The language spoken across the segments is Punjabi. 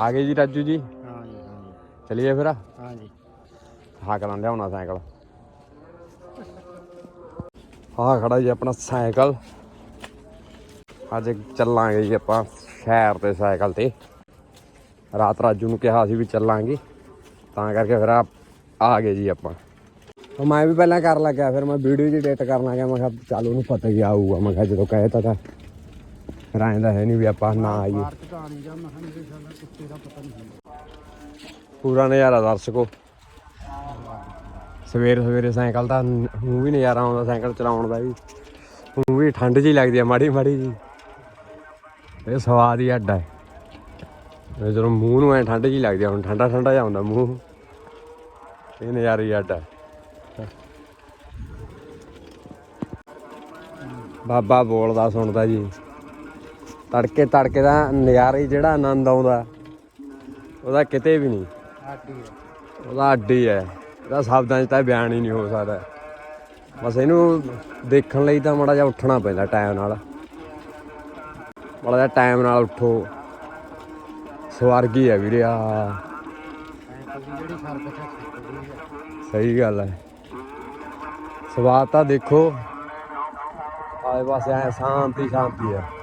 ਆ ਗਏ ਜੀ ਰਾਜੂ ਜੀ। ਹਾਂ ਜੀ ਹਾਂ ਜੀ ਚਲਿਏ ਫਿਰ? ਹਾਂ ਜੀ ਹਾਕਲਾਂ ਲਿਆਉਣਾ ਸਾਈਕਲ। ਆਹ ਖੜਾ ਜੀ ਆਪਣਾ ਸਾਈਕਲ। ਅੱਜ ਚੱਲਾਂਗੇ ਜੀ ਆਪਾਂ ਸ਼ਹਿਰ ਤੇ ਸਾਈਕਲ ਤੇ। ਰਾਤ ਰਾਜੂ ਨੂੰ ਕਿਹਾ ਸੀ ਵੀ ਚੱਲਾਂਗੇ। ਤਾਂ ਕਰਕੇ ਫਿਰ ਆ ਆ ਗਏ ਜੀ ਆਪਾਂ। ਉਹ ਮੈਂ ਵੀ ਪਹਿਲਾਂ ਕਰ ਲੱਗਿਆ ਫਿਰ ਮੈਂ ਵੀਡੀਓ ਜੀ ਐਡਿਟ ਕਰਨ ਲੱਗਿਆ ਮੈਂ ਕਿਹਾ ਚੱਲ ਉਹਨੂੰ ਪਤਾ ਹੀ ਆਊਗਾ। ਮੈਂ ਕਿਹਾ ਜਦੋਂ ਕਹੇ ਤਾਂ। ਫਿਰ ਐਂ ਦਾ ਹੈ ਨਹੀਂ ਵੀ ਆਪਾਂ ਨਾ ਆਈਏ। ਪਾਰਕ ਤਾਂ ਆਣੀ ਜਾਂ ਮੈਂ ਨਹੀਂ ਸਾਡਾ ਕੁੱਤੇ ਦਾ ਪਤਾ ਨਹੀਂ ਹੁੰਦਾ। ਪੂਰਾ ਨਜ਼ਾਰਾ ਦਰਸ਼ਕੋ। ਸਵੇਰ ਸਵੇਰੇ ਸਾਈਕਲ ਦਾ ਨੂੰ ਵੀ ਨਜ਼ਾਰਾ ਆਉਂਦਾ, ਸਾਈਕਲ ਚਲਾਉਣ ਦਾ ਵੀ। ਹੁਣ ਵੀ ਠੰਡ ਜੀ ਲੱਗਦੀ ਆ, ਮਾੜੀ ਮਾੜੀ ਜੀ ਇਹ ਸਵਾਦ ਹੀ ਅੱਡਾ ਹੈ ਇਹ ਜਦੋਂ ਮੂੰਹ ਨੂੰ ਐ ਠੰਡ ਜੀ ਲੱਗਦੀ ਆ, ਹੁਣ ਠੰਡਾ ਠੰਡਾ ਜਿਹਾ ਹੁੰਦਾ ਮੂੰਹ। ਇਹ ਨਜ਼ਾਰਾ ਹੀ ਅੱਡਾ ਹੈ ਬਾਬਾ ਬੋਲਦਾ ਸੁਣਦਾ ਜੀ। ਤੜਕੇ ਤੜਕੇ ਦਾ ਨਜ਼ਾਰਾ ਹੀ ਜਿਹੜਾ ਆਨੰਦ ਆਉਂਦਾ। ਉਹਦਾ ਕਿਤੇ ਵੀ ਨਹੀਂ। ਉਹਦਾ ਅੱਡੀ ਹੈ। ਇਹਦਾ ਸ਼ਬਦਾਂ 'ਚ ਤਾਂ ਬਿਆਨ ਹੀ ਨਹੀਂ ਹੋ ਸਕਦਾ। ਬਸ ਇਹਨੂੰ ਦੇਖਣ ਲਈ ਤਾਂ ਮਾੜਾ ਜਿਹਾ ਉੱਠਣਾ ਪੈਂਦਾ ਟਾਈਮ ਨਾਲ। ਮਾੜਾ ਜਿਹਾ ਟਾਈਮ ਨਾਲ ਉੱਠੋ। ਸਵਰਗੀ ਹੈ ਵੀਰੇ ਆ। ਸਹੀ ਗੱਲ ਹੈ। ਸਵਾਦ ਤਾਂ ਦੇਖੋ। ਆਏ ਪਾਸੇ ਐ ਸ਼ਾਂਤੀ ਸ਼ਾਂਤੀ ਹੈ।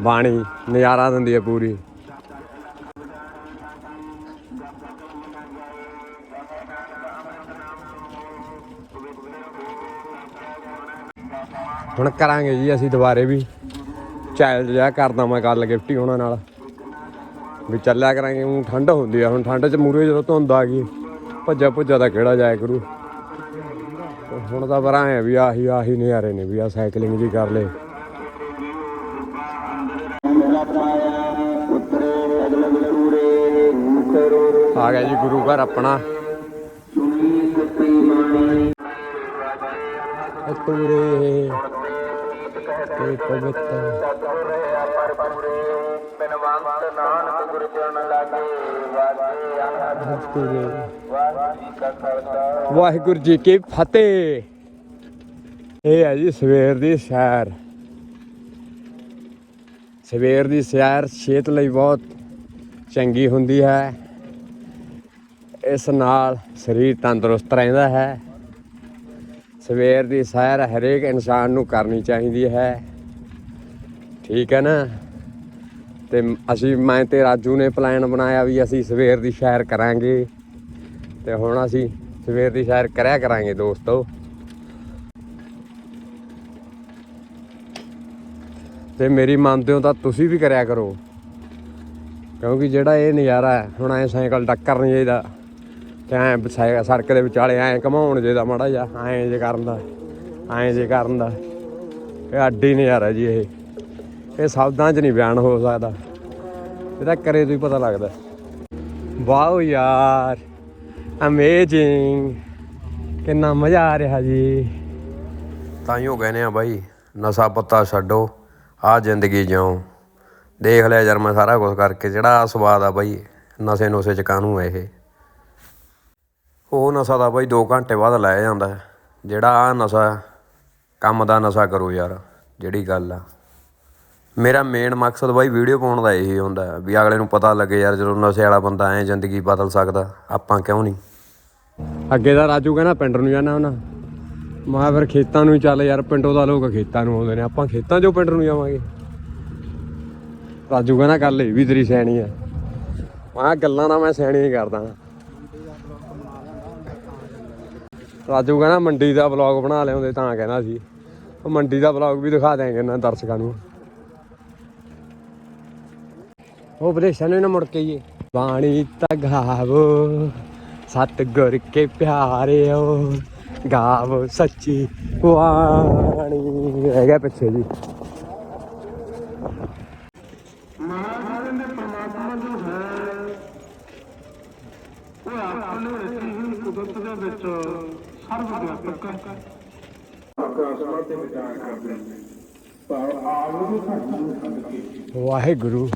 ਬਾਣੀ, ਨਜ਼ਾਰਾ ਦਿੰਦੀ ਹੈ ਪੂਰੀ। ਹੁਣ ਕਰਾਂਗੇ ਜੀ ਅਸੀਂ ਦੁਬਾਰੇ ਵੀ। ਚੈਲੰਜ ਜਿਹਾ ਕਰਦਾ ਮੈਂ ਗੱਲ ਗਿਫਟੀ ਉਹਨਾਂ ਨਾਲ। ਵੀ ਚੱਲਿਆ ਕਰਾਂਗੇ ਹੁਣ ਠੰਡ ਹੁੰਦੀ ਆ। ਹੁਣ ਠੰਡ 'ਚ ਮੂਰੇ ਜਦੋਂ ਧੁੰਦ ਆ ਗਈ, ਭੱਜਾ ਭੁੱਜਾ ਦਾ ਕਿਹੜਾ ਜਾਇਆ ਕਰੂ। ਹੁਣ ਤਾਂ ਪਰਾਂ ਹੈ ਵੀ ਆਹੀ ਆਹੀ ਨਜ਼ਾਰੇ ਨੇ ਵੀ ਆ ਸਾਈਕਲਿੰਗ ਜੀ ਕਰ ਲੇ ਆ ਗਿਆ ਜੀ, ਗੁਰੂ ਘਰ ਆਪਣਾ। ਇਹ ਤੇ ਪਵਿੱਤਰ। ਵਾਹਿਗੁਰੂ ਜੀ ਕੀ ਫਤਿਹ। ਇਹ ਹੈ ਜੀ ਸਵੇਰ ਦੀ ਸੈਰ। ਸਵੇਰ ਦੀ ਸੈਰ ਸਿਹਤ ਲਈ ਬਹੁਤ ਚੰਗੀ ਹੁੰਦੀ ਹੈ। ਇਸ ਨਾਲ ਸਰੀਰ ਤੰਦਰੁਸਤ ਰਹਿੰਦਾ ਹੈ। ਸਵੇਰ ਦੀ ਸੈਰ ਹਰੇਕ ਇਨਸਾਨ ਨੂੰ ਕਰਨੀ ਚਾਹੀਦੀ ਹੈ। ਠੀਕ ਹੈ ਨਾ? ਤੇ ਅਸੀਂ, ਮੈਂ ਤੇ ਰਾਜੂ ਨੇ ਪਲਾਨ ਬਣਾਇਆ ਵੀ ਅਸੀਂ ਸਵੇਰ ਦੀ ਸੈਰ ਕਰਾਂਗੇ। ਤੇ ਹੁਣ ਅਸੀਂ ਸਵੇਰ ਦੀ ਸੈਰ ਕਰਿਆ ਕਰਾਂਗੇ ਦੋਸਤੋ। ਤੇ ਮੇਰੀ ਮੰਨਦੇ ਹੋ ਤਾਂ ਤੁਸੀਂ ਵੀ ਕਰਿਆ ਕਰੋ। ਕਿਉਂਕਿ ਜਿਹੜਾ ਇਹ ਨਜ਼ਾਰਾ ਹੈ, ਹੁਣ ਐ ਸਾਈਕਲ ਟੱਕਰ ਨਹੀਂ ਚਾਹੀਦਾ ਤੇ ਐ ਸੜਕ ਦੇ ਵਿਚਾਲੇ ਐ ਘਮਾਉਣ ਜੇ ਦਾ ਮਾੜਾ ਜਿਹਾ, ਐ ਜੇ ਕਰਨ ਦਾ, ਐ ਜੇ ਕਰਨ ਦਾ। ਇਹ ਅੱਡੀ ਨਜ਼ਾਰਾ ਜੀ ਇਹ। ਇਹ ਸ਼ਬਦਾਂ 'ਚ ਨਹੀਂ ਬਿਆਨ ਹੋ ਸਕਦਾ। ਇਹਦਾ ਕਰੇ ਤੋਂ ਹੀ ਪਤਾ ਲੱਗਦਾ। ਵਾਓ ਯਾਰ ਅਮੇਜ਼ਿੰਗ ਕਿੰਨਾ ਮਜ਼ਾ ਆ ਰਿਹਾ ਜੀ। ਤਾਂ ਹੀ ਹੋ ਗਏ ਨੇ ਆ ਬਾਈ, ਨਸ਼ਾ ਪੱਤਾ ਛੱਡੋ ਆ ਜ਼ਿੰਦਗੀ ਜਿਉ। ਦੇਖ ਲਿਆ ਯਾਰ ਮੈਂ ਸਾਰਾ ਕੁਝ ਕਰਕੇ, ਜਿਹੜਾ ਸਵਾਦ ਆ ਬਾਈ ਨਸ਼ੇ ਨੁਸੇ ਚ ਕਾਹਨੂੰ ਇਹ? ਉਹ ਨਸ਼ਾ ਦਾ ਬਾਈ 2 ਘੰਟੇ ਬਾਅਦ ਲੈ ਜਾਂਦਾ। ਜਿਹੜਾ ਆ ਨਸ਼ਾ, ਕੰਮ ਦਾ ਨਸ਼ਾ ਕਰੋ ਯਾਰ, ਜਿਹੜੀ ਗੱਲ ਆ। ਮੇਰਾ ਮੇਨ ਮਕਸਦ ਬਾਈ ਵੀਡੀਓ ਪਾਉਣ ਦਾ ਇਹੀ ਹੁੰਦਾ ਵੀ ਅਗਲੇ ਨੂੰ ਪਤਾ ਲੱਗੇ ਯਾਰ ਜਦੋਂ ਨਸ਼ੇ ਵਾਲਾ ਬੰਦਾ ਐ ਜ਼ਿੰਦਗੀ ਬਦਲ ਸਕਦਾ, ਆਪਾਂ ਕਿਉਂ ਨਹੀਂ? ਅੱਗੇ ਦਾ ਰਾਜੂ ਕਹਿੰਦਾ ਪਿੰਡ ਨੂੰ ਜਾਣਾ ਉਹਨਾਂ। ਮੈਂ ਫਿਰ ਖੇਤਾਂ ਨੂੰ ਹੀ ਚੱਲ ਯਾਰ, ਪਿੰਡੋਂ ਦਾ ਲੋਕ ਖੇਤਾਂ ਨੂੰ ਆਉਂਦੇ ਨੇ, ਆਪਾਂ ਖੇਤਾਂ 'ਚੋਂ ਪਿੰਡ ਨੂੰ ਜਾਵਾਂਗੇ। ਰਾਜੂ ਕਹਿੰਦਾ ਗੱਲ ਇਹ ਵੀ ਤੇਰੀ ਸਿਆਣੀ ਆ। ਮੈਂ ਕਿਹਾ ਗੱਲਾਂ ਦਾ ਮੈਂ ਸਿਆਣੀ ਕਰਦਾ। ਰਾਜੂ ਕਹਿੰਦਾ ਮੰਡੀ ਦਾ ਵਲੌਗ ਬਣਾ ਲਿਆਉਂਦੇ ਤਾਂ ਕਹਿੰਦਾ ਸੀ। ਉਹ ਮੰਡੀ ਦਾ ਵਲੌਗ ਵੀ ਦਿਖਾ ਦਿਆਂਗੇ ਨਾ ਦਰਸ਼ਕਾਂ ਨੂੰ। ਉਹ ਬਰੇਸ਼ਾਂ ਨੂੰ ਨਾ ਮੁੜ ਕੇ ਹੀ ਬਾਣੀ ਤਗਾਵੋ ਸਤਿਗੁਰ ਕੇ ਪਿਆਰਿਓ, ਗਾਵੋ ਸੱਚੀ ਬਾਣੀ ਰਹਿ ਗਿਆ ਪਿੱਛੇ ਜੀ ਮਹਾਰਾਜ ਨੇ ਪਰਮਾਤਮਾ ਜੋ ਹੈ ਉਹ ਆਪਣੇ ਰਚੀ ਹੋਈ ਕੁਦਰਤ ਦੇ ਵਿੱਚ ਸਰਵ ਵਿਆਪਕ ਹੈ ਆਕਾਸ਼ਵਾਂ ਤੇ ਵਿਚਾਰ ਕਰਦੇ ਨੇ ਪਰ ਆਪ ਨੂੰ ਸਾਡੇ ਵਾਹਿਗੁਰੂ।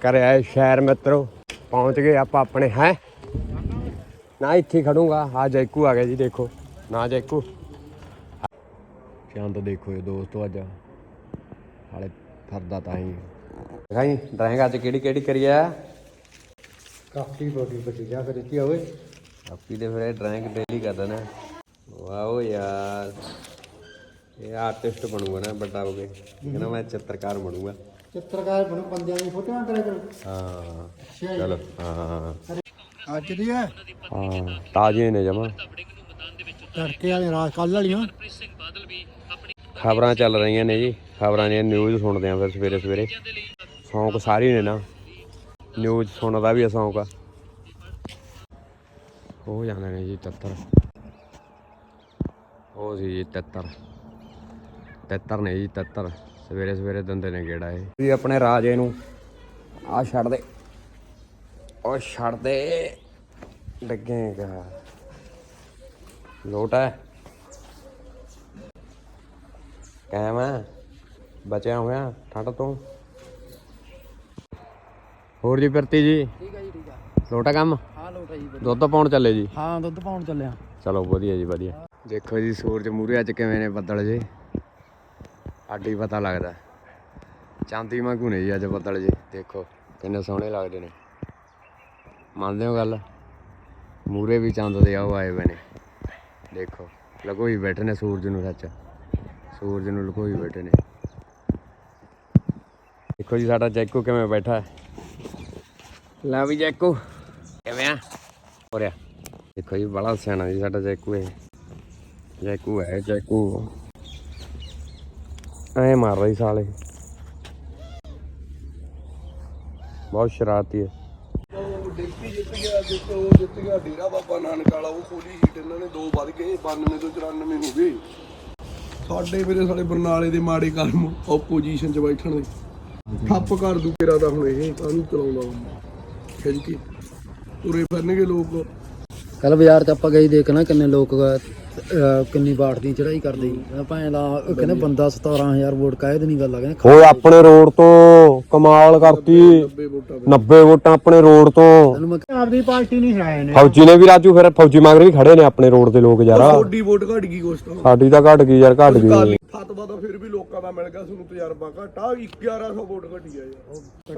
ਕਰਿਆ ਸ਼ਹਿਰ ਮਿੱਤਰੋ ਪਹੁੰਚ ਗਏ ਆਪਾਂ ਆਪਣੇ ਹੈ? ਨਾ ਇੱਥੇ ਖੜੂੰਗਾ। ਆ ਜੈਕੂ ਆ ਗਿਆ ਜੀ ਦੇਖੋ। ਨਾ ਜੈਕੂ। ਚੰਦ ਦੇਖੋ ਇਹ ਦੋਸਤੋ ਅੱਜ। ਹਾਲੇ ਫਰਦਾ ਤਾਂ ਹੀ। ਦਿਖਾਈ ਡਰਾਇੰਗ ਅੱਜ ਕਿਹੜੀ ਕਿਹੜੀ ਕਰੀ ਆ? ਕਾਫੀ ਬੋਡੀ ਬਚੀ ਜਾ ਫਿਰ ਕੀ ਹੋਵੇ ਆਪੀ ਦੇ ਫਿਰ ਡਰਾਇੰਗ ਡੇਲੀ ਕਰਦਾ ਨਾ ਵਾਓ ਯਾਰ। ਇਹ ਆਰਟਿਸਟ ਬਣੂਗਾ ਨਾ ਵੱਡਾ ਹੋ ਕੇ। ਕਹਿੰਦਾ ਮੈਂ ਚਿੱਤਰਕਾਰ ਬਣੂਗਾ। ਚਿੱਤਰਕਾਰ ਬਣੂ ਬੰਦਿਆਂ ਦੀ ਫੋਟੋਆਂ ਕਰਿਆ ਕਰੋ ਹਾਂ। ਚਲੋ ਹਾਂ ਅੱਜ ਦੀ ਹੈ? ਹਾਂ ਤਾਜ਼ੇ ਨੇ ਜਮਾ। ਤੜਕੇ ਵਾਲੇ ਰਾਤ ਕੱਲ ਵਾਲੀਆਂ। ਖਬਰਾਂ ਚੱਲ ਰਹੀਆਂ ਨੇ ਜੀ। ਖਬਰਾਂ ਦੀਆਂ ਨਿਊਜ਼ ਸੁਣਦੇ ਆਂ ਫਿਰ ਸਵੇਰੇ ਸਵੇਰੇ ਸ਼ੌਂਕ ਸਾਰੀ ਨੇ ਨਾ। ਨਿਊਜ਼ ਸੁਣਨ ਦਾ ਵੀ ਸ਼ੌਂਕ। ਆ ਹੋ ਜਾਂਦੇ ਨੇ ਜੀ ਤਿੱਤਰ। ਉਹ ਸੀ ਜੀ ਤਿੱਤਰ। ਤਿੱਤਰ ਨੇ ਜੀ ਤਿੱਤਰ। ਸਵੇਰੇ ਸਵੇਰੇ ਦੰਦੇ ਨੇ ਗੇੜਾ ਇਹ। ਵੀ ਆਪਣੇ ਰਾਜੇ ਨੂੰ ਆ ਛੱਡ ਦੇ। ਉਹ ਛੱਡ ਦੇ। ਲੱਗੇਗਾ ਲੋਟ ਹੈ। ਕਾਇਮ ਹੈ। ਬਚਿਆ ਹੋਇਆ। ਠੰਡ ਤੋਂ। ਹੋਰ ਜੀ ਪ੍ਰਤੀ ਜੀ? ਠੀਕ ਹੈ ਜੀ, ਠੀਕ ਹੈ। ਲੋਟਾ ਕੰਮ? ਹਾਂ ਲੋਟਾ ਜੀ ਦੁੱਧ ਪਾਉਣ ਚੱਲੇ ਜੀ? ਹਾਂ ਦੁੱਧ ਪਾਉਣ ਚੱਲਿਆ ਚਲੋ ਵਧੀਆ ਜੀ ਵਧੀਆ। ਦੇਖੋ ਜੀ ਸੂਰਜ ਮੂਰੇ ਅੱਜ ਕਿਵੇਂ ਨੇ ਬੱਦਲ ਜੇ। ਆਡੀ ਪਤਾ ਲੱਗਦਾ। ਚਾਂਦੀ ਵਾਂਗੂ ਨੇ ਜੀ ਅੱਜ ਬੱਦਲ ਜੇ। ਦੇਖੋ ਕਿੰਨੇ ਸੋਹਣੇ ਲੱਗਦੇ ਨੇ। ਮੰਨਦੇ ਹੋ ਗੱਲ? ਮੂਰੇ ਵੀ ਚੰਦ ਦੇ ਆਓ ਆਏ ਹੋਏ ਨੇ। ਦੇਖੋ ਲਗੋਈ ਬੈਠੇ ਨੇ ਸੂਰਜ ਨੂੰ ਸੱਚ। ਸੂਰਜ ਨੂੰ ਲਗੋਈ ਬੈਠੇ ਨੇ। ਦੇਖੋ ਜੀ ਸਾਡਾ ਜੈਕੋ ਕਿਵੇਂ ਬੈਠਾ ਹੈ? ਲੈ ਵੀ ਜੈਕੋ। ਕਿਵੇਂ ਆ? ਹੋ ਰਿਹਾ ਦੇਖੋ ਜੀ ਬੜਾ ਸਿਆਣਾ ਜੀ ਸਾਡਾ ਜੈਕੂ ਇਹ। ਜੈਕੂ ਹੈ ਜੈਕੂ। ਐ ਮਾਰ ਰਹੀ ਸਾਲੇ। ਬਹੁਤ ਸ਼ਰਾਰਤੀ ਹੈ। ਡਿਪਟੀ ਜਿੱਤ ਗਿਆ ਦੇਖੋ ਉਹ ਜਿੱਤ ਗਿਆ ਡੇਰਾ ਬਾਬਾ ਨਾਨਕ ਵਾਲਾ ਉਹ ਪੂਰੀ ਸੀਟ ਇਹਨਾਂ ਨੇ ਦੋ ਵੱਧ ਗਏ 92 ਤੋਂ 94 ਹੋ ਗਏ ਸਾਡੇ ਮੇਰੇ ਸਾਲੇ ਬਰਨਾਲੇ ਦੇ ਮਾੜੇ ਕਰਮ ਆਪੋਜੀਸ਼ਨ 'ਚ ਬੈਠਣ ਦੇ। ਠੱਪ ਕਰ ਦੂ ਤੇਰਾ ਤਾਂ ਹੁਣ ਇਹ ਚਲਾਉਂਦਾ ਵਾ। ਖਿੱਚ ਕੇ। ਤੁਰੇ ਫਿਰਨਗੇ ਲੋਕ। ਕੱਲ ਬਾਜ਼ਾਰ 'ਚ ਆਪਾਂ ਗਏ ਦੇਖਣਾ ਕਿੰਨੇ ਲੋਕ ਅਹ, ਕਿੰਨੀ ਬਾਟ ਦੀ ਚੜਾਈ ਕਰਦੇ ਸੀ ਭਾਂ ਦਾ ਉਹ ਕਹਿੰਦੇ ਬੰਦਾ 17000 ਵੋਟ ਕਾਇਦ ਨਹੀਂ ਗੱਲ ਆ ਕਹਿੰਦੇ ਉਹ ਆਪਣੇ ਰੋਡ ਤੋਂ ਕਮਾਲ ਕਰਤੀ। 90 ਵੋਟਾਂ 90 ਵੋਟਾਂ ਆਪਣੇ ਰੋਡ ਤੋਂ। ਤੈਨੂੰ ਮੈਂ ਆਪਦੀ ਪਾਰਟੀ ਨਹੀਂ ਹਰਾਏ ਨੇ। ਫੌਜੀ ਨੇ ਵੀ ਰਾਜੂ ਫਿਰ ਫੌਜੀ ਮਗਰ ਵੀ ਖੜੇ ਨੇ ਆਪਣੇ ਰੋਡ ਤੇ ਲੋਕ ਯਾਰ। ਥੋੜੀ ਵੋਟ ਘਟ ਗਈ ਕੁਛ ਤਾਂ। ਸਾਡੀ ਤਾਂ ਘਟ ਗਈ ਯਾਰ ਘਟ ਗਈ। ਕਾਲੀ ਫਤਵਾ ਤਾਂ ਫਿਰ ਵੀ ਲੋਕਾਂ ਦਾ ਮਿਲ ਗਿਆ ਤੁਹਾਨੂੰ ਤਜਰਬਾ ਘਟਾ 1100 ਵੋਟ ਘਟੀ ਆ ਯਾਰ।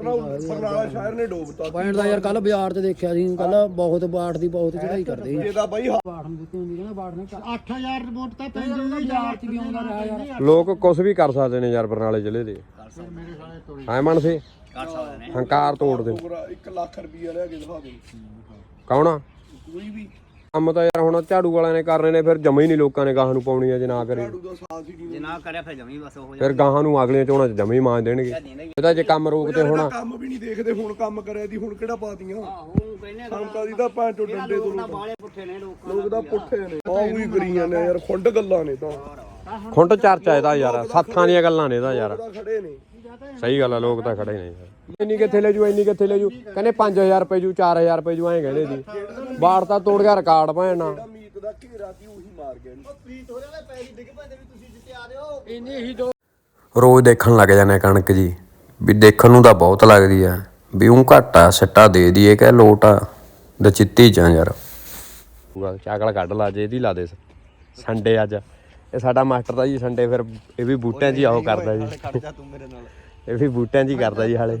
ਬਰਨਾਲਾ ਸ਼ਹਿਰ ਨੇ ਡੋਬਤਾ। ਪੁਆਇੰਟ ਦਾ ਯਾਰ ਕੱਲ ਬਾਜ਼ਾਰ 'ਚ ਦੇਖਿਆ ਸੀ ਕੱਲ ਬਹੁਤ ਬਾਟ ਦੀ ਬਹੁਤ ਚੜਾਈ ਕਰਦੇ ਸੀ। ਇਹਦਾ ਬਾਈ ਬਾਟ ਨੂੰ ਦਿੱਤੀ ਹੁੰਦੀ ਕਹਿੰਦਾ ਬਾਟ ਨੇ 8000 ਵੋਟ ਤਾਂ ਪੈਂਦੀ ਵੀ ਬਾਜ਼ਾਰ 'ਚ ਵੀ ਆਉਂਦਾ ਰਿਹਾ ਯਾਰ। ਲੋਕ ਕੁਝ ਵੀ ਕਰ ਸਕਦੇ ਨੇ ਯਾਰ ਬਰਨਾਲੇ ਜ਼ਿਲ੍ਹੇ ਦੇ। ਹਾਂ ਮਨ ਸੀ? ਹੰਕਾਰ ਤੋੜ ਦੇ। 1 ਲੱਖ ਰੁਪਈਆ ਲਿਆ ਕੇ ਦਿਖਾ ਦੇ। ਕੌਣ ਆ? ਕੋਈ ਵੀ। ਕੰਮ ਤਾਂ ਯਾਰ ਹੁਣ ਝਾੜੂ ਵਾਲਿਆਂ ਨੇ ਕਰਨੇ ਨੇ ਫਿਰ ਜਮਾ ਹੀ ਨਹੀਂ ਲੋਕਾਂ ਨੇ ਗਾਹਾਂ ਨੂੰ ਪਾਉਣੀ ਆ ਜੇ ਨਾ ਕਰੇ। ਝਾੜੂ ਦਾ ਸਾਥ ਹੀ ਨਹੀਂ ਨਾ ਕਰਿਆ ਫਿਰ ਜਮੀ ਬਸ ਉਹ ਫਿਰ ਗਾਹਾਂ ਨੂੰ ਅਗਲੀਆਂ ਚੋਣਾਂ 'ਚ ਜਮਾ ਹੀ ਮਾਰ ਦੇਣਗੇ। ਇਹਦਾ ਜੇ ਕੰਮ ਰੋਕਦੇ ਹੁਣ। ਕੰਮ ਵੀ ਨਹੀਂ ਦੇਖਦੇ ਹੁਣ ਕੰਮ ਕਰਿਆ ਦੀ ਹੁਣ ਕਿਹੜਾ ਪਾਤੀਆਂ? ਹੁਣ ਕਹਿੰਦੇ ਦੀ ਤਾਂ ਚੋ ਡੰਡੇ ਤੋਂ ਲੋਕ ਬਾਲੇ ਪੁੱਠੇ ਨੇ ਲੋਕ ਲੋਕ ਤਾਂ ਪੁੱਠੇ ਨੇ। ਆਹ ਵੀ ਕਰੀਆਂ ਨੇ ਯਾਰ ਖੁੰਡ ਗੱਲਾਂ ਨੇ ਤਾਂ। ਖੁੰਡ ਚਰਚਾ ਇਹਦਾ ਯਾਰ ਸਾਥਾਂ ਦੀਆਂ ਗੱਲਾਂ ਨੇ ਇਹਦਾ ਯਾਰ। ਤਾਂ ਖੜੇ ਨੇ। ਸਹੀ ਗੱਲ ਆ ਲੋਕ ਤਾਂ ਖੜੇ ਨੇ ਯਾਰ। ਇੰਨੀ ਕਿੱਥੇ ਲੈ ਜੂ ਇੰਨੀ ਕਿੱਥੇ ਲੈ ਜੂ? ਕਹਿੰਦੇ 5000 ਰੁਪਏ ਜੂ 4000 ਰੁਪਏ ਜੂ ਐਂ ਕਹਿੰਦੇ ਸੀ। ਬਾੜ ਤਾਂ ਤੋੜ ਗਿਆ ਰਿਕਾਰਡ ਭੈਣਾ ਜਿਹੜਾ ਮੀਤ ਦਾ ਘੇਰਾ ਸੀ ਉਹੀ ਮਾਰ ਗਿਆ ਇਹਨੂੰ। ਰੋਜ਼ ਦੇਖਣ ਲੱਗ ਜਾਂਦੇ ਆ ਕਣਕ ਜੀ। ਵੀ ਦੇਖਣ ਨੂੰ ਤਾਂ ਬਹੁਤ ਲੱਗਦੀ ਆ। ਵੀ ਉਹ ਘੱਟ ਆ ਸੱਟਾ ਦੇ ਦਈਏ ਕਿ ਲੋਟ ਆ। ਦਚਿੱਤੀ ਜਾਂ ਯਾਰ। ਚਾਕਲ ਕੱਢ ਲਾ ਜੇ ਇਹਦੀ ਲਾ ਦੇ ਸੰਡੇ ਅੱਜ। ਇਹ ਸਾਡਾ ਮਾਸਟਰ ਦਾ ਜੀ ਸੰਡੇ ਫਿਰ ਇਹ ਵੀ ਬੂਟਿਆਂ 'ਚ ਹੀ ਆਹੋ ਕਰਦਾ ਜੀ। ਤੂੰ ਮੇਰੇ ਨਾਲ। ਇਹ ਵੀ ਬੂਟਿਆਂ 'ਚ ਹੀ ਕਰਦਾ ਜੀ ਹਾਲੇ।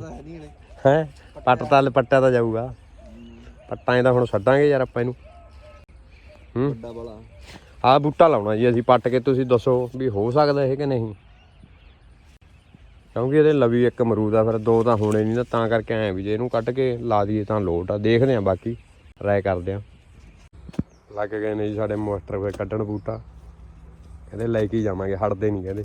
ਹੈ? ਪੱਟ ਤਾਂ ਪੱਟਿਆ ਤਾਂ ਜਾਊਗਾ। ਪੱਟਾਂ ਇਹਦਾ ਹੁਣ ਛੱਡਾਂਗੇ ਯਾਰ ਆਪਾਂ ਇਹਨੂੰ। ਹੂੰ। ਵੱਡਾ ਬਲਾ ਆਹ ਬੂਟਾ ਲਾਉਣਾ ਜੀ ਅਸੀਂ ਪੱਟ ਕੇ ਤੁਸੀਂ ਦੱਸੋ ਵੀ ਹੋ ਸਕਦਾ ਇਹ ਕਿ ਨਹੀਂ। ਕਿਉਂਕਿ ਇਹਦੇ ਲਵੀ ਇੱਕ ਅਮਰੂਦ ਆ ਫਿਰ ਦੋ ਤਾਂ ਹੋਣੇ ਨਹੀਂ ਤਾਂ ਕਰਕੇ ਐ ਵੀ ਜੇ ਇਹਨੂੰ ਕੱਢ ਕੇ ਲਾ ਦਈਏ ਤਾਂ ਲੋਟ ਆ। ਦੇਖਦੇ ਆ ਬਾਕੀ ਰਾਏ ਕਰਦੇ ਆ। ਲੱਗ ਗਏ ਨੇ ਜੀ ਸਾਡੇ ਮਾਸਟਰ ਕੋਈ ਕੱਢਣ ਬੂਟਾ। ਕਹਿੰਦੇ ਲੈ ਕੇ ਜਾਵਾਂਗੇ ਹਟਦੇ ਨਹੀਂ ਕਹਿੰਦੇ।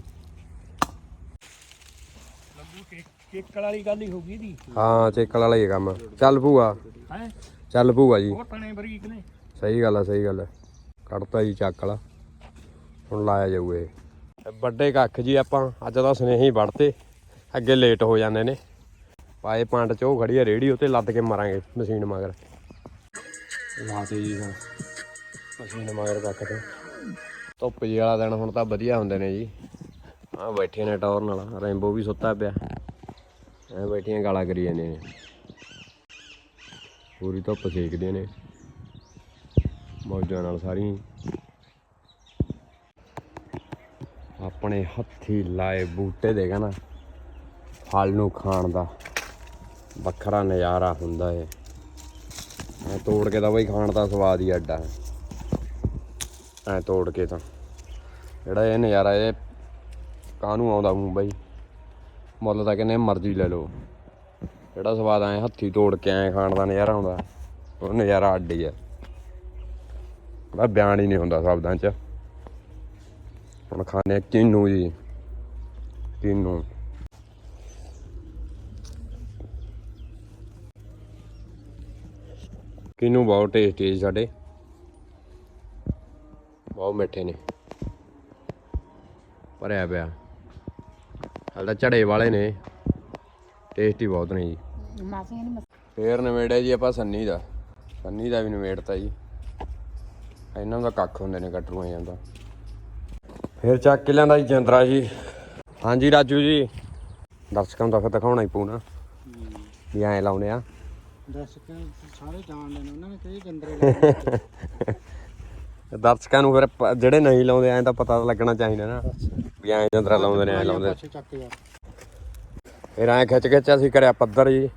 ਕੇਕਲ ਵਾਲੀ ਗੱਲ ਹੀ ਹੋ ਗਈ ਦੀ ਹਾਂ ਚੇਕਲ ਵਾਲਾ ਹੈ ਕੰਮ। ਚੱਲ ਭੂਆ। ਹੈ? ਚੱਲ ਭੂਆ ਜੀ। ਉਹ ਤਣੇ ਬਰੀਕ ਨੇ ਸਹੀ ਗੱਲ ਆ ਸਹੀ ਗੱਲ ਆ। ਕੱਢਤਾ ਜੀ ਚੱਕ ਲਾ ਹੁਣ ਲਾਇਆ ਜਾਊ ਇਹ। ਵੱਡੇ ਕੱਖ ਜੀ ਆਪਾਂ ਅੱਜ ਦਾ ਸਨੇਹੀ ਵੜਤੇ ਅੱਗੇ ਲੇਟ ਹੋ ਜਾਂਦੇ ਨੇ। ਪਾਏ ਪੰਡ ਚ ਉਹ ਖੜੀ ਆ ਰੇੜੀ ਉੱਤੇ ਲੱਦ ਕੇ ਮਾਰਾਂਗੇ ਮਸ਼ੀਨ ਮਗਰ। ਲਾਤੇ ਜੀ ਹੁਣ ਮਸ਼ੀਨ ਮਗਰ ਕੱਖ ਤੇ। ਧੁੱਪ ਜੀ ਵਾਲਾ ਦਿਨ ਹੁਣ ਤਾਂ ਵਧੀਆ ਹੁੰਦੇ ਨੇ ਜੀ। ਆ ਬੈਠੇ ਨੇ ਟੌਰ ਨਾਲ ਰੈਂਬੋ ਵੀ ਸੁੱਤਾ ਪਿਆ। ਐ ਬੈਠੀਆਂ ਗਾਲਾਂ ਕਰੀ ਜਾਂਦੇ ਨੇ। ਪੂਰੀ ਧੁੱਪ ਸੇਕਦੇ ਨੇ। ਮੌਜਾਂ ਨਾਲ ਸਾਰੀ। ਆਪਣੇ ਹੱਥੀ ਲਾਏ ਬੂਟੇ ਦੇ ਨਾ। ਫਲ ਨੂੰ ਖਾਣ ਦਾ ਵੱਖਰਾ ਨਜ਼ਾਰਾ ਹੁੰਦਾ ਏ। ਐ ਤੋੜ ਕੇ ਤਾਂ ਬਈ ਖਾਣ ਦਾ ਸਵਾਦ ਹੀ ਅੱਡਾ ਹੈ ਐ ਤੋੜ ਕੇ ਤਾਂ। ਜਿਹੜਾ ਇਹ ਨਜ਼ਾਰਾ ਇਹ ਕਾਹਨੂੰ ਆਉਂਦਾ ਮੂੰਹ ਬਈ? ਮੁੱਲ ਤਾਂ ਕਿੰਨੇ ਮਰਜ਼ੀ ਲੈ ਲਓ। ਜਿਹੜਾ ਸਵਾਦ ਆਏ ਹੱਥੀ ਤੋੜ ਕੇ ਆਏ ਖਾਣ ਦਾ ਨਜ਼ਾਰਾ ਆਉਂਦਾ। ਉਹ ਨਜ਼ਾਰਾ ਅੱਡ ਹੀ ਹੈ ਬਾ ਬਿਆਨ ਹੀ ਨਹੀਂ ਹੁੰਦਾ ਸ਼ਬਦਾਂ 'ਚ। ਹੁਣ ਖਾਣੇ ਕਿੰਨੂ ਜੀ। ਕਿੰਨੂ। ਕਿੰਨੂ ਬਹੁਤ ਟੇਸਟੀ ਜੀ ਸਾਡੇ। ਬਹੁਤ ਮਿੱਠੇ ਨੇ। ਭਰਿਆ ਪਿਆ। ਹਾਲ ਤਾਂ ਝੜੇ ਵਾਲੇ ਨੇ। ਟੇਸਟੀ ਬਹੁਤ ਨੇ ਜੀ। ਫੇਰ ਨਵੇੜਿਆ ਜੀ ਆਪਾਂ ਸੰਨੀ ਦਾ। ਸੰਨੀ ਦਾ ਵੀ ਨਵੇੜਤਾ ਜੀ। ਇਹਨਾਂ ਦਾ ਕੱਖ ਹੁੰਦੇ ਨੇ ਕਟਰੂਆਂ ਜਾਂਦਾ ਫੇਰ ਚੱਕ ਕੇ ਲਿਆਂਦਾ ਜੀ ਜੰਦਰਾ ਜੀ। ਹਾਂਜੀ ਰਾਜੂ ਜੀ। ਦਰਸ਼ਕਾਂ ਨੂੰ ਤਾਂ ਫਿਰ ਦਿਖਾਉਣਾ ਹੀ ਪਊਣਾ ਵੀ ਐਂ ਲਾਉਨੇ ਆ। ਦੱਸ ਕੇ ਸਾਰੇ ਜਾਣਦੇ ਨੇ ਉਹਨਾਂ ਨੇ ਕਈ ਗੰਦਰੇ ਦਰਸ਼ਕਾਂ ਨੂੰ ਫਿਰ ਪ- ਜਿਹੜੇ ਨਹੀਂ ਲਾਉਂਦੇ ਐਂ ਤਾਂ ਪਤਾ ਤਾਂ ਲੱਗਣਾ ਚਾਹੀਦਾ ਨਾ ਵੀ ਐਂ ਜੰਦਰਾ ਲਾਉਂਦੇ ਨੇ ਐਂ ਲਾਉਂਦੇ ਨੇ। ਚੱਕ ਯਾਰ ਫਿਰ ਐਂ ਖਿੱਚ ਖਿੱਚ ਅਸੀਂ ਕਰਿਆ ਪੱਧਰ ਜੀ।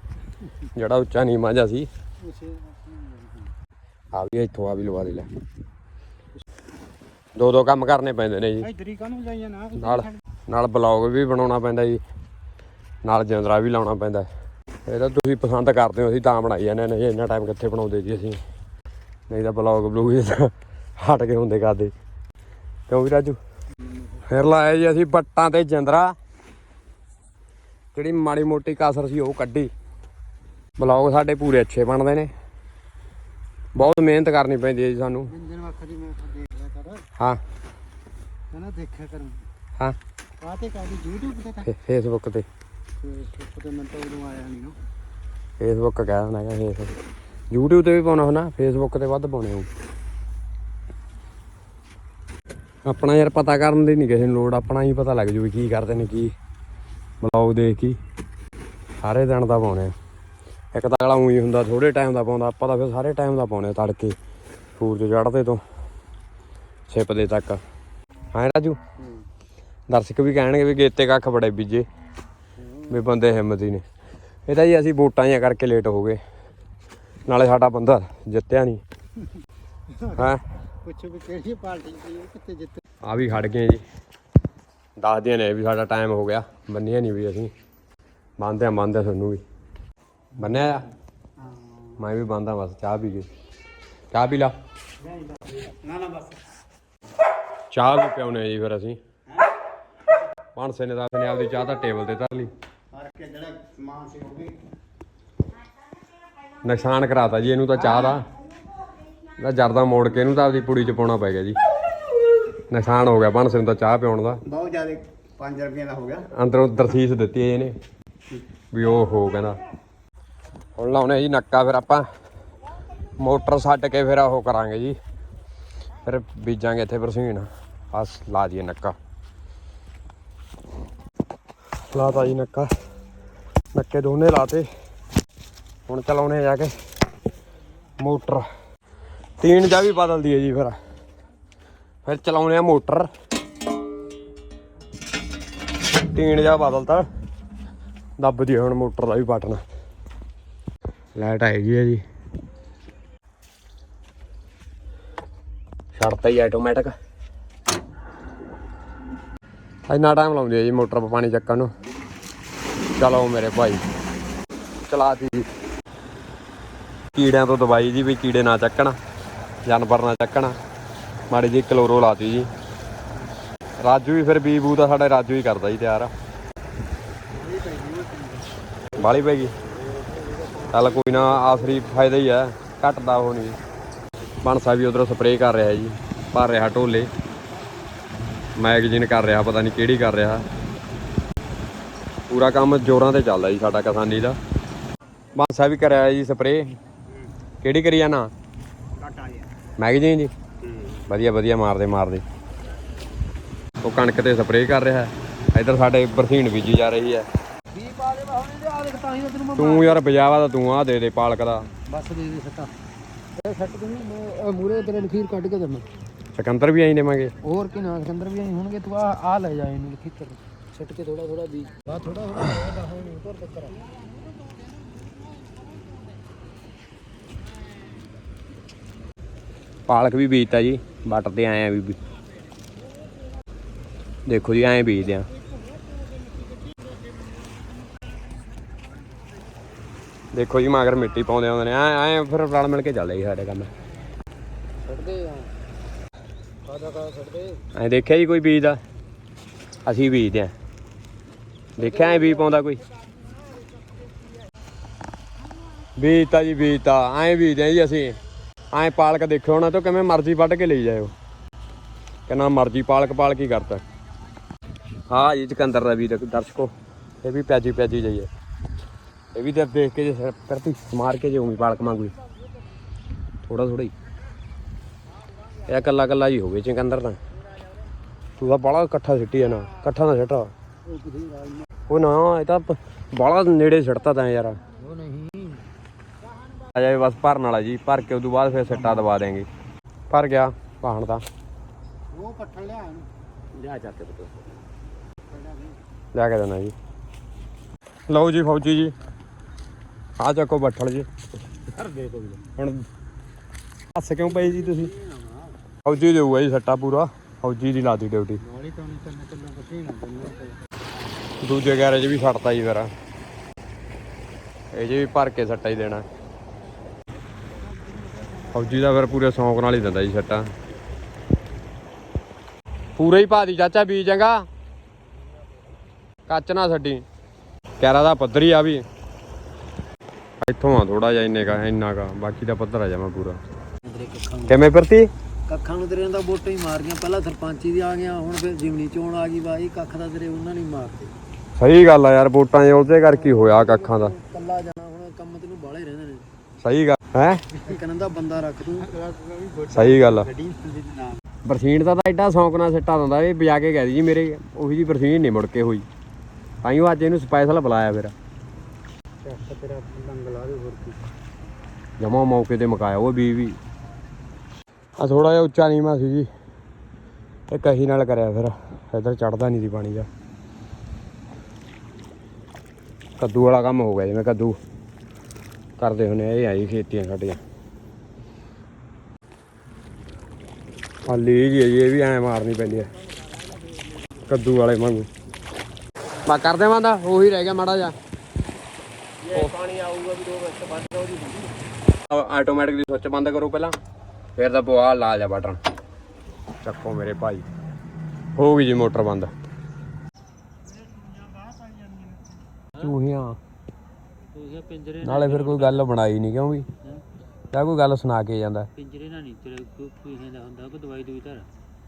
ਜਿਹੜਾ ਉੱਚਾ ਨੀਵਾਂ ਜਿਹਾ ਸੀ। ਆ ਵੀ ਇੱਥੋਂ ਆ ਵੀ ਲਵਾ ਦੇ ਲੈ। ਦੋ ਦੋ ਕੰਮ ਕਰਨੇ ਪੈਂਦੇ ਨੇ ਜੀ। ਇਧਰ ਹੀ ਕਾਹਨੂੰ ਜਾਈਏ ਨਾ? ਨਾਲ ਨਾਲ ਬਲੌਗ ਵੀ ਬਣਾਉਣਾ ਪੈਂਦਾ ਜੀ। ਨਾਲ ਜੰਦਰਾ ਵੀ ਲਾਉਣਾ ਪੈਂਦਾ। ਇਹ ਤਾਂ ਤੁਸੀਂ ਪਸੰਦ ਕਰਦੇ ਹੋ ਅਸੀਂ ਤਾਂ ਬਣਾਈ ਜਾਂਦੇ ਨਹੀਂ ਇੰਨਾ ਟਾਈਮ ਕਿੱਥੇ ਬਣਾਉਂਦੇ ਜੀ ਅਸੀਂ? ਨਹੀਂ ਤਾਂ ਬਲੌਗ ਬਲੂਗ ਤਾਂ ਹਟ ਕੇ ਹੁੰਦੇ ਕਰਦੇ ਕਿਉਂ ਵੀ ਰਾਜੂ? ਫਿਰ ਲਾਇਆ ਜੀ ਅਸੀਂ ਬੱਟਾਂ ਤੇ ਜੰਦਰਾ। ਜਿਹੜੀ ਮਾੜੀ ਮੋਟੀ ਕਸਰ ਸੀ ਉਹ ਕੱਢੀ। ਬਲੌਗ ਸਾਡੇ ਪੂਰੇ ਅੱਛੇ ਬਣਦੇ ਨੇ। ਬਹੁਤ ਮਿਹਨਤ ਕਰਨੀ ਪੈਂਦੀ ਹੈ ਜੀ ਸਾਨੂੰ। ਇੰਜਨ ਵੱਖ ਦੀ ਮੈਂ ਦੇਖ ਲਿਆ ਕਰ। ਹਾਂ। ਕਹਿੰਦਾ ਦੇਖਿਆ ਕਰ। ਹਾਂ। ਆਹ ਤੇ ਕਾਦੀ YouTube ਤੇ ਤਾਂ? ਫੇ- ਫੇਸਬੁੱਕ ਤੇ। ਮੈਂ ਤਾਂ ਉਦੋਂ ਆਇਆ ਨਹੀਂ ਨਾ। ਫੇਸਬੁੱਕ ਕਹਿ ਦਿੰਦਾ ਹੈਗਾ ਫੇਸਬੁੱਕ YouTube ਤੇ ਵੀ ਪਾਉਣਾ ਹੁੰਦਾ ਫੇਸਬੁੱਕ ਤੇ ਵੱਧ ਪਾਉਣੇ ਹੋ ਆਪਣਾ ਯਾਰ ਪਤਾ ਕਰਨ ਦੀ ਨਹੀਂ ਕਿਸੇ ਨੂੰ ਲੋੜ ਆਪਣਾ ਹੀ ਪਤਾ ਲੱਗ ਜੂ ਕੀ ਕਰਦੇ ਨੇ ਕੀ ਬਲੌਗ ਦੇਖ ਕੀ। ਸਾਰੇ ਦਿਨ ਦਾ ਪਾਉਣੇ ਆ। ਇੱਕ ਤਾਂ ਅਗਲਾ ਉਹੀ ਹੁੰਦਾ ਥੋੜੇ ਟਾਈਮ ਦਾ ਪਾਉਂਦਾ ਆਪਾਂ ਤਾਂ ਫਿਰ ਸਾਰੇ ਟਾਈਮ ਦਾ ਪਾਉਣੇ ਆ, ਤੜਕੇ ਸੂਰਜ ਚੜ੍ਹਦੇ ਤੋਂ ਛਿਪਦੇ ਤੱਕ। ਹਾਂ ਰਾਜੂ? ਦਰਸ਼ਕ ਵੀ ਕਹਿਣਗੇ ਵੀ ਗੇਤੇ ਕੱਖ ਬੜੇ ਬੀਜੇ ਵੀ ਬੰਦੇ ਹਿੰਮਤੀ ਨੇ ਇਹ ਤਾਂ ਜੀ ਅਸੀਂ ਵੋਟਾਂ ਜਾਂ ਕਰਕੇ ਲੇਟ ਹੋ ਗਏ। ਨਾਲੇ ਸਾਡਾ ਬੰਦਾ ਜਿੱਤਿਆ ਨਹੀਂ। ਹਾਂ? ਪੁੱਛੋ ਵੀ ਕਿਹੜੀ ਪਾਰਟੀ ਉਹ ਕਿੱਥੇ ਜਿੱਤ ਆ ਵੀ ਖੜ ਗਏ ਜੀ। ਦੱਸਦੇ ਨੇ ਵੀ ਸਾਡਾ ਟਾਈਮ ਹੋ ਗਿਆ ਬੰਨਿਆ ਨਹੀਂ ਵੀ ਅਸੀਂ। ਬੰਨਦੇ ਆ ਬੰਨਦੇ ਆ ਤੁਹਾਨੂੰ ਵੀ। ਬੰਨਿਆ ਆ? ਮੈਂ ਵੀ ਬੰਦਾ ਬਸ ਚਾਹ ਪੀ ਕੇ। ਚਾਹ ਪੀ ਲਾ। ਨਾ ਨਾ ਬਸ। ਚਾਹ ਵੀ ਪਿਉਨੇ ਜੀ ਫਿਰ ਅਸੀਂ। ਪਾਣਸੇ ਨੇ ਤਾਂ ਆਪਣੇ ਆਪਦੀ ਚਾਹ ਤਾਂ ਟੇਬਲ ਤੇ ਧਰ ਲਈ। ਹਰ ਕੇ ਜਿਹੜਾ ਸਮਾਨ ਸੀ ਉਹ ਵੀ? ਨੁਕਸਾਨ ਕਰਾਤਾ ਜੀ ਇਹਨੂੰ ਤਾਂ ਚਾਹ ਦਾ। ਇਹਦਾ ਜਰਦਾ ਮੋੜ ਕੇ ਇਹਨੂੰ ਤਾਂ ਆਪਦੀ ਪੁੜੀ ਚ ਪਾਉਣਾ ਪੈ ਗਿਆ ਜੀ। ਨੁਕਸਾਨ ਹੋ ਗਿਆ ਪਾਣਸੇ ਨੂੰ ਤਾਂ ਚਾਹ ਪਿਉਣ ਦਾ। ਬਹੁਤ ਜ਼ਿਆਦਾ 5 ਰੁਪਏ ਦਾ ਹੋ ਗਿਆ। ਅੰਦਰੋਂ ਦਰਸੀਸ ਦਿੱਤੀ ਇਹਨੇ। ਵੀ ਉਹ ਹੋ ਕਹਿੰਦਾ। ਹੁਣ ਲਾਉਣੇ ਜੀ ਨੱਕਾ ਫਿਰ ਆਪਾਂ। ਮੋਟਰ ਛੱਡ ਕੇ ਫਿਰ ਉਹ ਕਰਾਂਗੇ ਜੀ। ਫਿਰ ਬੀਜਾਂਗੇ ਇੱਥੇ ਬਰਸੀਨ। ਬਸ ਲਾ ਦਈਏ ਨੱਕਾ। ਲਾਤਾ ਜੀ ਨੱਕਾ। ਨੱਕੇ ਦੋਨੇ ਲਾਤੇ। ਹੁਣ ਚਲਾਉਣੇ ਜਾ ਕੇ ਮੋਟਰ। ਤੀਨ ਜਾ ਵੀ ਬਦਲ ਦਈਏ ਜੀ ਫਿਰ। ਫਿਰ ਚਲਾਉਣੇ ਆ ਮੋਟਰ। ਟੀਨ ਜਾ ਬਦਲਤਾ। ਦੱਬ ਦੀ ਹੁਣ ਮੋਟਰ ਦਾ ਵੀ ਬਟਨ। ਲਾਈਟ ਆਏਗੀ ਹੈ ਜੀ। ਛੱਡਤਾ ਹੀ ਆਟੋਮੈਟਿਕ ਇੰਨਾ ਟਾਈਮ ਲਾਉਂਦੀ ਹੈ ਜੀ ਮੋਟਰ ਪਾਣੀ ਚੱਕਣ ਨੂੰ। ਚਲੋ ਮੇਰੇ ਭਾਈ। ਚਲਾਤੀ ਜੀ। ਕੀੜਿਆਂ ਤੋਂ ਦਵਾਈ ਜੀ ਵੀ ਕੀੜੇ ਨਾ ਚੱਕਣ, ਜਾਨਵਰ ਨਾ ਚੱਕਣ। ਮਾੜੀ ਜੀ ਕਲੋਰੋ ਲਾਤੀ ਜੀ। ਰਾਜੂ ਵੀ ਫਿਰ ਬੀ ਬੂ ਤਾਂ ਸਾਡਾ ਰਾਜੂ ਹੀ ਕਰਦਾ ਜੀ ਤਿਆਰ। ਬਾਲੀ ਪੈ ਗਈ। ਚੱਲ ਕੋਈ ਨਾ ਆਖਰੀ ਫਾਇਦਾ ਹੀ ਹੈ ਘਟਦਾ ਉਹ ਨਹੀਂ। ਬਣਸਾ ਵੀ ਉਧਰੋਂ ਸਪਰੇਅ ਕਰ ਰਿਹਾ ਜੀ, ਭਰ ਰਿਹਾ ਢੋਲੇ। ਮੈਗਜ਼ੀਨ ਕਰ ਰਿਹਾ, ਪਤਾ ਨਹੀਂ ਕਿਹੜੀ ਕਰ ਰਿਹਾ। ਪੂਰਾ ਕੰਮ ਜ਼ੋਰਾਂ ਤੇ ਚੱਲਦਾ ਜੀ ਸਾਡਾ ਕਿਸਾਨੀ ਦਾ। ਬਣਸਾ ਵੀ ਕਰਿਆ ਜੀ ਸਪਰੇਅ ਕਿਹੜੀ ਕਰੀ ਜਾਣਾ ਘਾਟਾ ਜੀ ਮੈਗਜ਼ੀਨ ਜੀ? ਵਧੀਆ ਵਧੀਆ, ਮਾਰਦੇ ਮਾਰਦੇ। ਉਹ ਕਣਕ ਤੇ ਸਪਰੇਅ ਕਰ ਰਿਹਾ। ਹੈ ਇਧਰ ਸਾਡੇ ਬਰਸੀਨ ਬੀਜੀ ਜਾ ਰਹੀ ਹੈ। ਆ ਦੇਖ ਤਾਂ ਹੀ ਤੈਨੂੰ ਮੈਂ ਤੂੰ ਯਾਰ ਬਜਾਵਾ ਤਾਂ ਤੂੰ ਆ ਦੇ ਦੇ ਪਾਲਕ ਦਾ। ਬਸ ਦੇ ਦੇ ਸੱਟਾ। ਇਹ ਸੱਟ ਦੇ ਮੈਂ ਮੂਰੇ ਤੇਰੇ ਲਖੀਰ ਕੱਢ ਕੇ ਦੇਣਾ ਸਿਕੰਦਰ ਵੀ ਆਈ ਦੇਵਾਂਗੇ ਹੋਰ ਕੀ ਨਾ ਸਿਕੰਦਰ ਵੀ ਆਈ ਹੋਣਗੇ ਤੂੰ ਆ ਆ ਲੈ ਜਾ ਇਹਨੂੰ ਲਖੀਰ ਛੱਟ ਕੇ ਥੋੜਾ ਥੋੜਾ ਬੀਜ ਬਾ ਥੋੜਾ ਥੋੜਾ ਹੋਇਆ ਹੁਣ ਉੱਪਰ ਤੱਕ ਪਾਲਕ ਵੀ ਬੀਜਤਾ ਜੀ ਵੱਟ ਤੇ ਆਏ ਆ ਵੀ ਵੀ। ਦੇਖੋ ਜੀ ਐਂ ਬੀਜਦੇ ਆ। ਦੇਖੋ ਜੀ ਮਗਰ ਮਿੱਟੀ ਪਾਉਂਦੇ ਆਉਂਦੇ ਨੇ ਐ ਐ ਫਿਰ ਰਲ ਮਿਲ ਕੇ ਚੱਲਦਾ ਜੀ ਸਾਡੇ ਕੰਮ। ਛੱਡਦੇ ਆ। ਕਾਦਾ ਕਾਦਾ ਛੱਡਦੇ। ਐ ਦੇਖਿਆ ਜੀ ਕੋਈ ਬੀਜਦਾ ਅਸੀਂ ਬੀਜਦੇ ਆ। ਦੇਖਿਆ ਐ ਬੀਜ ਪਾਉਂਦਾ ਕੋਈ? ਬੀਜਤਾ ਜੀ ਬੀਜਤਾ। ਐ ਬੀਜਦੇ ਆ ਜੀ ਅਸੀਂ। ਐ ਪਾਲਕ ਦੇਖਿਓ ਨਾ ਤੋਂ ਕਿਵੇਂ ਮਰਜ਼ੀ ਵੱਢ ਕੇ ਲਈ ਜਾਇਓ। ਕਿੰਨਾ ਮਰਜ਼ੀ ਪਾਲਕ ਪਾਲਕ ਹੀ ਕਰਤਾ। ਹਾਂ ਜੀ ਚਕੰਦਰ ਦਾ ਵੀ ਦਰਸ਼ਕੋ ਇਹ ਵੀ ਪਿਆਜੀ ਪਿਆਜੀ ਜਾਈਏ ਇਹ ਵੀ ਤੇ ਦੇਖ ਕੇ ਜੇ ਕਰਤੀ ਮਾਰ ਕੇ ਜੇ ਉਮੀ ਪਾਲਕ ਮੰਗੂ ਥੋੜਾ ਥੋੜਾ ਹੀ। ਇਹ ਕੱਲਾ ਕੱਲਾ ਹੀ ਹੋਵੇ ਚਕੰਦਰ ਤਾਂ। ਤੂੰ ਤਾਂ ਬਾਲਾ ਇਕੱਠਾ ਸਿੱਟੀ ਜਾਣਾ ਇਕੱਠਾ ਨਾ ਸਿੱਟਾ। ਉਹ ਨਾ ਇਹ ਤਾਂ ਬਾਲਾ ਨੇੜੇ ਸਿੱਟਤਾ ਤਾਂ ਯਾਰ। ਉਹ ਨਹੀਂ ਆ ਜਾਏ ਬਸ ਭਰਨ ਵਾਲਾ ਜੀ ਭਰ ਕੇ ਉਦੋਂ ਬਾਅਦ ਫਿਰ ਸਿੱਟਾ ਦਵਾ ਦੇਂਗੇ। ਭਰ ਗਿਆ ਪਾਹਣ ਦਾ। ਉਹ ਪੱਠਲ ਲਿਆ ਲਿਆ ਚੱਕ ਕੇ ਲਿਆ ਕੇ ਦੇਣਾ ਜੀ। ਲਓ ਜੀ ਫੌਜੀ ਜੀ। ਆ ਚੱਕੋ ਬੱਠਲ ਜੀ। ਕਰ ਦੇ ਕੋਈ ਹੁਣ ਹੱਸ ਕਿਉਂ ਪਏ ਜੀ ਤੁਸੀਂ? ਫੌਜੀ ਦੇਊਗਾ ਜੀ ਸੱਟਾ ਪੂਰਾ। ਫੌਜੀ ਦੀ ਲਾਦੀ ਡਿਊਟੀ। ਵਾਲੀ ਤਾਂ ਨਹੀਂ ਕਰਨਾ ਚੱਲਣਾ ਕੁਛ ਨਾ ਦਿੰਦਾ ਦੂਜੇ ਗੈਰੇਜ ਵੀ ਛੱਡਤਾ ਜੀ ਫਿਰ। ਇਹ ਜੇ ਵੀ ਭਰ ਕੇ ਸੱਟਾ ਹੀ ਦੇਣਾ। ਫੌਜੀ ਦਾ ਫਿਰ ਪੂਰੇ ਸ਼ੌਂਕ ਨਾਲ ਹੀ ਦਿੰਦਾ ਜੀ ਸੱਟਾ। ਪੂਰਾ ਹੀ ਭਾਦੀ ਚਾਚਾ ਬੀਜ ਚੰਗਾ। ਕੱਚ ਨਾ ਛੱਡੀ। ਕੈਰਾ ਦਾ ਪੱਧਰ ਆ ਵੀ। ਇੱਥੋਂ ਆ ਥੋੜਾ ਜਿਹਾ ਇੰਨੇ ਕਾ ਇੰਨਾ ਕਾ ਬਾਕੀ ਦਾ ਪੱਧਰ ਆ ਜਾਵਾਂ ਪੂਰਾ। ਤੇਰੇ ਕੱਖਾਂ ਨੂੰ ਕਿਵੇਂ ਫਿਰਤੀ ਕੱਖਾਂ ਨੂੰ ਤੇਰੇ ਦਾ ਵੋਟਾਂ ਹੀ ਮਾਰ ਗਈਆਂ ਪਹਿਲਾਂ ਸਰਪੰਚੀ ਦੀ ਆ ਗਿਆ ਹੁਣ ਫਿਰ ਜਿਮਨੀ ਚੋਣ ਆ ਗਈ ਬਾਈ ਕੱਖ ਦਾ ਤੇਰੇ ਉਹਨਾਂ ਨੇ ਮਾਰਤੇ। ਸਹੀ ਗੱਲ ਆ ਯਾਰ ਵੋਟਾਂ ਦੇ ਉਲਝੇ ਕਰਕੇ ਹੀ ਹੋਇਆ ਕੱਖਾਂ ਦਾ। ਕੱਲਾ ਜਾਣਾ ਹੁਣ ਕੰਮ ਤੈਨੂੰ ਬਾਹਲੇ ਰਹਿੰਦੇ ਨੇ। ਸਹੀ ਗੱਲ ਹੈ? ਇੱਕ ਨੰਦਾ ਬੰਦਾ ਰੱਖ ਤੂੰ। ਸਹੀ ਗੱਲ ਆ। ਬਰਸੀਨ ਦਾ ਤਾਂ ਐਡਾ ਸ਼ੌਂਕ ਨਾਲ ਸਿੱਟਾ ਦਿੰਦਾ ਇਹ ਵਜਾ ਕੇ ਕਹਿ ਦੀ ਜੀ ਮੇਰੇ ਉਹੀ ਜੀ ਬਰਸੀਨ ਨਹੀਂ ਮੁੜ ਕੇ ਹੋਈ। ਤਾਈਓ ਅੱਜ ਇਹਨੂੰ ਸਪੈਸ਼ਲ ਬੁਲਾਇਆ ਫਿਰ। ਚੱਕ ਤੇਰਾ ਲੰਗ ਲਾ ਦੇ ਹੋਰ ਕੀ ਜਮਾ ਮੌਕੇ ਤੇ ਮਕਾਇਆ ਉਹ ਵੀ ਵੀ। ਆ ਥੋੜਾ ਜਿਹਾ ਉੱਚਾ ਨੀਵਾਂ ਸੀ ਜੀ। ਇਹ ਕਹੀ ਨਾਲ ਕਰਿਆ ਫਿਰ। ਇਧਰ ਚੜਦਾ ਨਹੀਂ ਸੀ ਪਾਣੀ ਦਾ। ਕੱਦੂ ਵਾਲਾ ਕੰਮ ਹੋ ਗਿਆ ਜਿਵੇਂ ਕੱਦੂ। ਕਰਦੇ ਹੁੰਦੇ ਆ, ਇਹ ਆਈ ਖੇਤੀਆਂ ਸਾਡੀਆਂ। ਹਾਲੀ ਜੀ ਹੈ ਜੀ, ਇਹ ਵੀ ਐ ਮਾਰਨੀ ਪੈਂਦੀ ਹੈ ਕੱਦੂ ਵਾਲੇ ਵਾਂਗੂ। ਬਾ ਕਰਦੇ ਬੰਦਾ ਉਹੀ ਰਹਿ ਗਿਆ ਮਾੜਾ ਜਿਹਾ। ਪਾਣੀ ਆਊਗਾ ਵੀ ਦੋ ਮਿੰਟ ਬਾਅਦ ਉਹਦੀ ਆਟੋਮੈਟਿਕ ਦੀ ਸੁੱਚ ਬੰਦ ਕਰੋ ਪਹਿਲਾਂ ਫਿਰ ਤਾਂ ਪਵਾ ਲਾ ਜਾ ਬਟਨ ਚੱਕੋ ਮੇਰੇ ਭਾਈ। ਹੋ ਗਈ ਜੀ ਮੋਟਰ ਬੰਦ। ਚੂਹੀਆਂ। ਉਹ ਪਿੰਜਰੇ ਨਾਲੇ ਫਿਰ ਕੋਈ ਗੱਲ ਬਣਾਈ ਨਹੀਂ ਕਿਉਂ ਵੀ? ਕੋਈ ਗੱਲ ਸੁਣਾ ਕੇ ਜਾਂਦਾ। ਪਿੰਜਰੇ ਨਾਲ ਨਹੀਂ ਤੇਰੇ ਕੋਈ ਹੈਂਦਾ ਹੁੰਦਾ ਕੋਈ ਦਵਾਈ ਦੂਈ ਧਰ।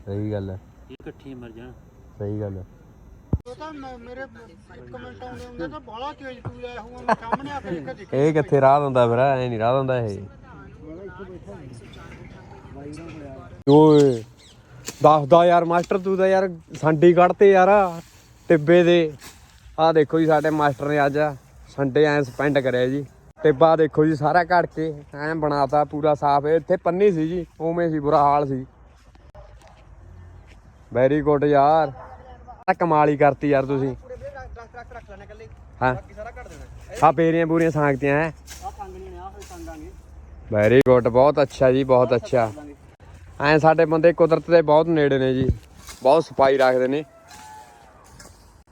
ਸਹੀ ਗੱਲ ਹੈ। ਇਹ ਇਕੱਠੀਆਂ ਮਰ ਜਾਣ। ਸਹੀ ਗੱਲ ਹੈ। ਉਹ ਤਾਂ ਮੈਂ- ਮੇਰੇ ਇੱਕ ਮਿੰਟ ਆਉਂਦੇ ਹੁੰਦੇ ਤਾਂ ਬਾਹਲਾ ਤੇਜ਼ ਤੂੰ ਆਇਆ ਹੋਊਗਾ ਮੈਂ ਸਾਹਮਣੇ ਆ ਕੇ ਦੇਖਿਆ ਦੇਖਿਆ ਇਹ ਕਿੱਥੇ ਰਾਹ ਦਿੰਦਾ ਫਿਰ ਐ ਨਹੀਂ ਰਾਹ ਦਿੰਦਾ ਇਹ। ਓਏ ਦੱਸਦਾ ਯਾਰ ਮਾਸਟਰ ਤੂੰ ਤਾਂ ਯਾਰ ਸੰਡੀ ਕੱਢਤੇ ਯਾਰ ਟਿੱਬੇ ਦੇ। ਆਹ ਦੇਖੋ ਜੀ ਸਾਡੇ ਮਾਸਟਰ ਨੇ ਅੱਜ ਸੰਡੇ ਐ ਸਪੈਂਡ ਕਰਿਆ ਜੀ। ਟਿੱਬਾ ਦੇਖੋ ਜੀ ਸਾਰਾ ਕੱਢ ਕੇ ਐ ਬਣਾਤਾ ਪੂਰਾ ਸਾਫ਼। ਇੱਥੇ ਪੰਨੀ ਸੀ ਜੀ ਉਵੇਂ ਸੀ ਬੁਰਾ ਹਾਲ ਸੀ। ਵੈਰੀ ਗੁੱਡ ਯਾਰ। ਆ ਕਮਾਲ ਹੀ ਕਰਤੀ ਯਾਰ ਤੁਸੀਂ। ਹਾਂ। ਪੇਰੀਆਂ ਪੂਰੀਆਂ ਸਾਂਗਤੀਆਂ ਹੈ ਵੈਰੀ ਗੁੱਡ ਬਹੁਤ ਅੱਛਾ ਜੀ ਬਹੁਤ ਅੱਛਾ। ਐ ਸਾਡੇ ਬੰਦੇ ਕੁਦਰਤ ਦੇ ਬਹੁਤ ਨੇੜੇ ਨੇ ਜੀ ਬਹੁਤ ਸਫ਼ਾਈ ਰੱਖਦੇ ਨੇ।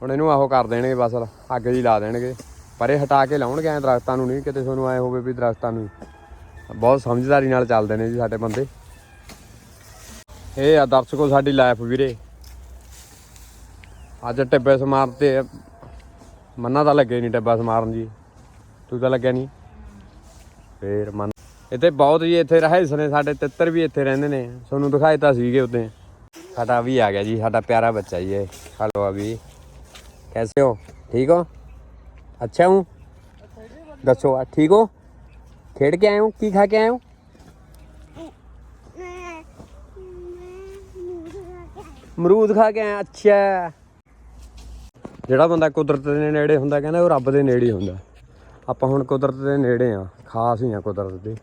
ਹੁਣ ਇਹਨੂੰ ਆਹੋ ਕਰ ਦੇਣਗੇ ਬਸ ਅੱਗ ਜੀ ਲਾ ਦੇਣਗੇ। ਪਰ ਇਹ ਹਟਾ ਕੇ ਲਾਉਣਗੇ ਐ ਦਰਖਤਾਂ ਨੂੰ ਨਹੀਂ ਕਿਤੇ ਤੁਹਾਨੂੰ ਐ ਹੋਵੇ ਵੀ ਦਰਖਤਾਂ ਨੂੰ। ਬਹੁਤ ਸਮਝਦਾਰੀ ਨਾਲ ਚੱਲਦੇ ਨੇ ਜੀ ਸਾਡੇ ਬੰਦੇ। ਇਹ ਆ ਦਰਸ਼ਕੋ ਸਾਡੀ ਲਾਈਫ ਵੀਰੇ। ਅੱਜ ਟੱਬੇ ਸਮਾਰ ਤੇ ਮੰਨਾ ਤਾਂ ਲੱਗੇ ਨਹੀਂ ਟੱਬਾ ਸਮਾਰਨ ਜੀ। ਤੂੰ ਤਾਂ ਲੱਗਿਆ ਨਹੀਂ। ਫੇਰ ਮੰਨ ਇੱਥੇ ਬਹੁਤ ਜੀ, ਇੱਥੇ ਰਹਿਸ ਨੇ ਸਾਡੇ, ਤਿੱਤਰ ਵੀ ਇੱਥੇ ਰਹਿੰਦੇ ਨੇ। ਤੁਹਾਨੂੰ ਦਿਖਾਏ ਤਾਂ ਸੀਗੇ ਉਦੋਂ ਸਾਡਾ ਵੀ ਆ ਗਿਆ ਜੀ, ਸਾਡਾ ਪਿਆਰਾ ਬੱਚਾ ਜੀ ਇਹ। ਹਲੋ ਆ ਵੀ ਕੈਸੇ ਹੋ? ਠੀਕ ਹੋ? ਅੱਛਾ ਹੂੰ? ਦੱਸੋ, ਆ ਠੀਕ ਹੋ? ਖੇਡ ਕੇ ਆਏ ਹੋ? ਕੀ ਖਾ ਕੇ ਆਏ ਹੋ? ਮਰੂਦ ਖਾ ਕੇ ਆਏ। ਅੱਛਾ। ਜਿਹੜਾ ਬੰਦਾ ਕੁਦਰਤ ਦੇ ਨੇੜੇ ਹੁੰਦਾ ਕਹਿੰਦਾ ਉਹ ਰੱਬ ਦੇ ਨੇੜੇ ਹੀ ਹੁੰਦਾ। ਆਪਾਂ ਹੁਣ ਕੁਦਰਤ ਦੇ ਨੇੜੇ ਆ, ਖਾਸ ਹੀ ਆ ਕੁਦਰਤ ਦੇ।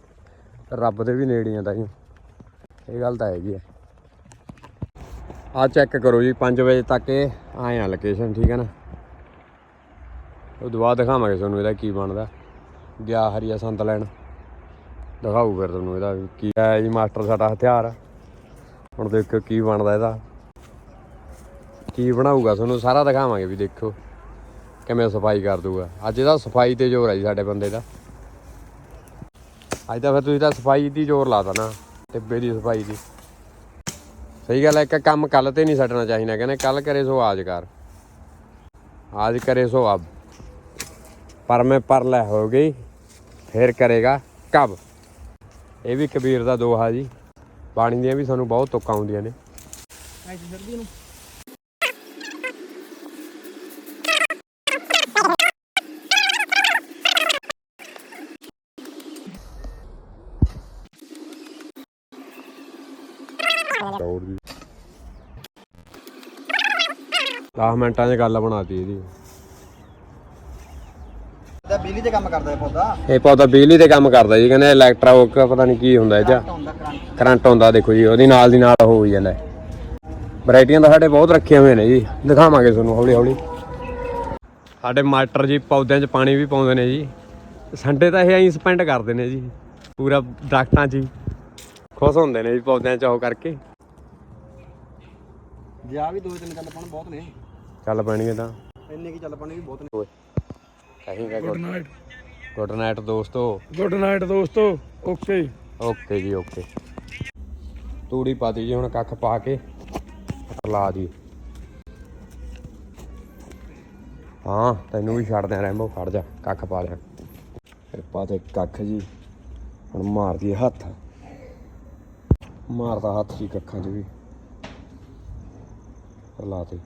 ਰੱਬ ਦੇ ਵੀ ਨੇੜੇ ਆ। ਤਾਂ ਇਹ ਗੱਲ ਤਾਂ ਹੈਗੀ ਆ। ਆ ਚੈੱਕ ਕਰੋ ਜੀ 5 ਵਜੇ ਤੱਕ ਇਹ ਆਏ ਆ ਲੋਕੇਸ਼ਨ ਠੀਕ ਹੈ ਨਾ? ਉਹ ਦੁਆ ਦਿਖਾਵਾਂਗੇ ਤੁਹਾਨੂੰ ਇਹਦਾ ਕੀ ਬਣਦਾ। ਗਿਆ ਹਰੀਆ ਸੰਤ ਲੈਣ। ਦਿਖਾਊ ਫਿਰ ਤੁਹਾਨੂੰ ਇਹਦਾ ਵੀ ਕੀ ਹੈ ਜੀ, ਮਾਸਟਰ ਸਾਡਾ ਹਥਿਆਰ। ਹੁਣ ਦੇਖੋ ਕੀ ਬਣਦਾ ਇਹਦਾ। ਕੀ ਬਣਾਊਗਾ ਤੁਹਾਨੂੰ ਸਾਰਾ ਦਿਖਾਵਾਂਗੇ ਵੀ ਦੇਖੋ ਕਿਵੇਂ ਸਫ਼ਾਈ ਕਰ ਦੂਗਾ। ਅੱਜ ਇਹਦਾ ਸਫ਼ਾਈ ਤੇ ਜ਼ੋਰ ਹੈ ਜੀ ਸਾਡੇ ਬੰਦੇ ਦਾ। ਅੱਜ ਤਾਂ ਫਿਰ ਤੁਸੀਂ ਤਾਂ ਸਫ਼ਾਈ ਦੀ ਜ਼ੋਰ ਲਾਤਾ ਨਾ, ਟਿੱਬੇ ਦੀ ਸਫ਼ਾਈ ਦੀ। ਸਹੀ ਗੱਲ ਹੈ ਇੱਕ ਕੰਮ ਕੱਲ ਤੇ ਨਹੀਂ ਛੱਡਣਾ ਚਾਹੀਦਾ, ਕਹਿੰਦੇ ਕੱਲ ਕਰੇ ਸੋ ਆਜ ਕਰ। ਆਜ ਕਰੇ ਸੋ ਅਬ। ਪਰ ਮੈਂ ਪਰ ਲੈ ਹੋ ਗਈ, ਫਿਰ ਕਰੇਗਾ ਕਬ। ਇਹ ਵੀ ਕਬੀਰ ਦਾ ਦੋਹਾ ਜੀ। ਬਾਣੀ ਦੀਆਂ ਵੀ ਸਾਨੂੰ ਬਹੁਤ ਤੁਕਾਂ ਆਉਂਦੀਆਂ ਨੇ। ਚੌੜ ਦੀ 10 ਮਿੰਟਾਂ 'ਚ ਗੱਲ ਬਣਾਤੀ ਇਹਦੀ। ਤਾਂ ਬਿਜਲੀ ਤੇ ਕੰਮ ਕਰਦਾ ਇਹ ਪੌਦਾ? ਇਹ ਪੌਦਾ ਬਿਜਲੀ ਤੇ ਕੰਮ ਕਰਦਾ ਜੀ ਕਹਿੰਦੇ ਇਲੈਕਟ੍ਰੋਕ ਪਤਾ ਨਹੀਂ ਕੀ ਹੁੰਦਾ ਇਹ 'ਚ। ਹੁੰਦਾ ਕਰੰਟ ਕਰੰਟ ਹੁੰਦਾ ਦੇਖੋ ਜੀ ਉਹਦੀ ਨਾਲ ਦੀ ਨਾਲ ਹੋ ਜਾਂਦਾ। ਵੈਰਾਈਟੀਆਂ ਤਾਂ ਸਾਡੇ ਬਹੁਤ ਰੱਖੀਆਂ ਹੋਈਆਂ ਨੇ ਜੀ ਦਿਖਾਵਾਂਗੇ ਤੁਹਾਨੂੰ ਹੌਲੀ ਹੌਲੀ। ਸਾਡੇ ਮਾਸਟਰ ਜੀ ਪੌਦਿਆਂ 'ਚ ਪਾਣੀ ਵੀ ਪਾਉਂਦੇ ਨੇ ਜੀ। ਸੰਡੇ ਤਾਂ ਇਹ ਐਂ ਸਪੈਂਡ ਕਰਦੇ ਨੇ ਜੀ ਪੂਰਾ ਦਰਖਤਾਂ 'ਚ ਹੀ। ਖੁਸ਼ ਹੁੰਦੇ ਨੇ ਜੀ ਪੌਦਿਆਂ 'ਚ ਉਹ ਕਰਕੇ। ਜੇ ਆ ਵੀ ਦੋ ਤਿੰਨ ਚੱਲ ਪਣ ਬਹੁਤ ਨੇ। ਚੱਲ ਪੈਣਗੇ ਤਾਂ। ਇੰਨੇ ਕੀ ਚੱਲ ਪਣ ਬਹੁਤ ਨੇ ਕਹੀਂਗਾ ਗੁੱਡ ਨਾਈਟ ਗੁੱਡ ਨਾਈਟ ਦੋਸਤੋ। ਗੁੱਡ ਨਾਈਟ ਦੋਸਤੋ। ਓਕੇ। ਓਕੇ ਜੀ ਓਕੇ। ਤੂੜੀ ਪਾਤੀ ਜੀ ਹੁਣ ਕੱਖ ਪਾ ਕੇ ਲਾ ਦੀ ਹਾਂ ਤੈਨੂੰ ਵੀ ਛੱਡ ਦਿਆਂ ਰੈਂਬੋ ਫੜ ਜਾ ਕੱਖ ਪਾ ਲਿਆ ਫਿਰ ਪਾ ਤੇ ਕੱਖ ਜੀ। ਹੁਣ ਮਾਰਦੀ ਹੱਥ। ਮਾਰਦਾ ਹੱਥ ਜੀ ਕੱਖਾਂ 'ਚ ਵੀ। ਲਾ ਤੇ